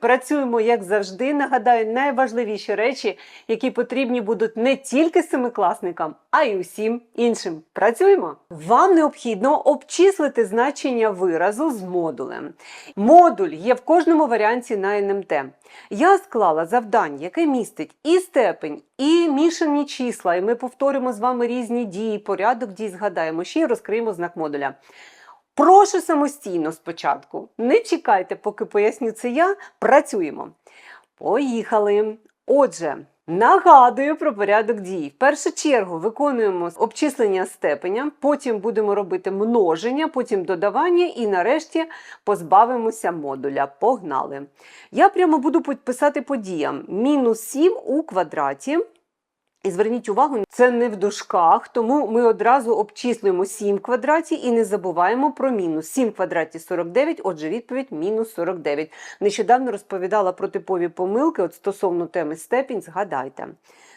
Працюємо, як завжди. Нагадаю, найважливіші речі, які потрібні будуть не тільки семикласникам, а й усім іншим. Працюємо! Вам необхідно обчислити значення виразу з модулем. Модуль є в кожному варіанті на НМТ. Я склала завдання, яке містить і степень, і мішані числа, і ми повторимо з вами різні дії, порядок дій згадаємо, ще й розкриємо знак модуля. Прошу самостійно спочатку. Не чекайте, поки поясню це я. Працюємо. Поїхали. Отже, нагадую про порядок дій. В першу чергу виконуємо обчислення степеня, потім будемо робити множення, потім додавання і нарешті позбавимося модуля. Погнали. Я прямо буду писати по діям. Мінус 7 у квадраті. І зверніть увагу, це не в дужках, тому ми одразу обчислюємо 7 квадратів і не забуваємо про мінус. 7 квадратів квадраті 49, отже, відповідь мінус 49. Нещодавно розповідала про типові помилки от стосовно теми степінь, згадайте.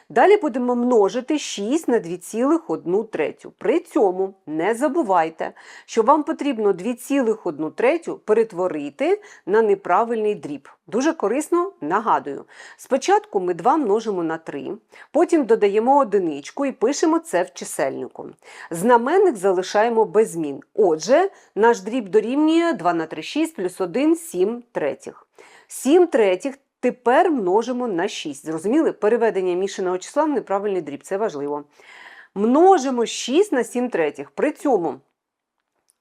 Далі будемо множити 6 на 2,1 третю. При цьому не забувайте, що вам потрібно 2,1 третю перетворити на неправильний дріб. Дуже корисно нагадую. Спочатку ми 2 множимо на 3, потім додаємо одиничку і пишемо це в чисельнику. Знаменник залишаємо без змін. Отже, наш дріб дорівнює 2 на 3 6 плюс 1 7 третіх. 7 третіх тепер множимо на 6. Зрозуміли? Переведення мішаного числа в неправильний дріб, це важливо. Множимо 6 на 7 третіх. При цьому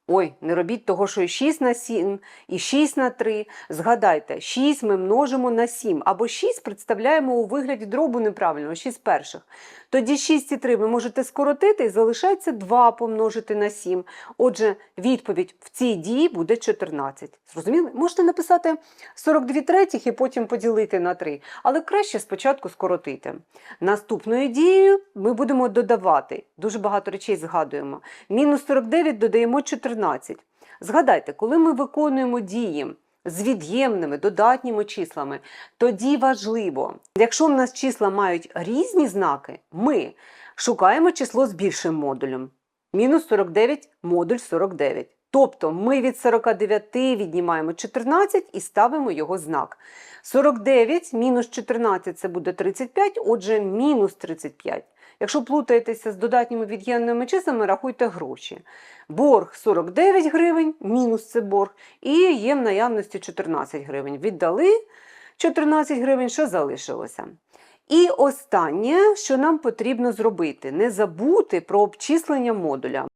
Ой, не робіть того, що і 6 на 7, і 6 на 3. Згадайте, 6 ми множимо на 7, або 6 представляємо у вигляді дробу неправильного, 6 перших. Тоді 6 і 3 ви можете скоротити і залишається 2 помножити на 7. Отже, відповідь в цій дії буде 14. Зрозуміли? Можете написати 42 третіх і потім поділити на 3, але краще спочатку скоротити. Наступною дією ми будемо додавати. Дуже багато речей згадуємо. Мінус 49 додаємо 14. Згадайте, коли ми виконуємо дії з від'ємними додатніми числами, тоді важливо, якщо в нас числа мають різні знаки, ми шукаємо число з більшим модулем. Мінус 49 модуль 49. Тобто ми від 49 віднімаємо 14 і ставимо його знак. 49 мінус 14 це буде 35, отже, мінус 35. Якщо плутаєтеся з додатніми від'ємними числами, рахуйте гроші. Борг 49 гривень, мінус це борг, і є в наявності 14 гривень. Віддали 14 гривень, що залишилося. І останнє, що нам потрібно зробити, не забути про обчислення модуля.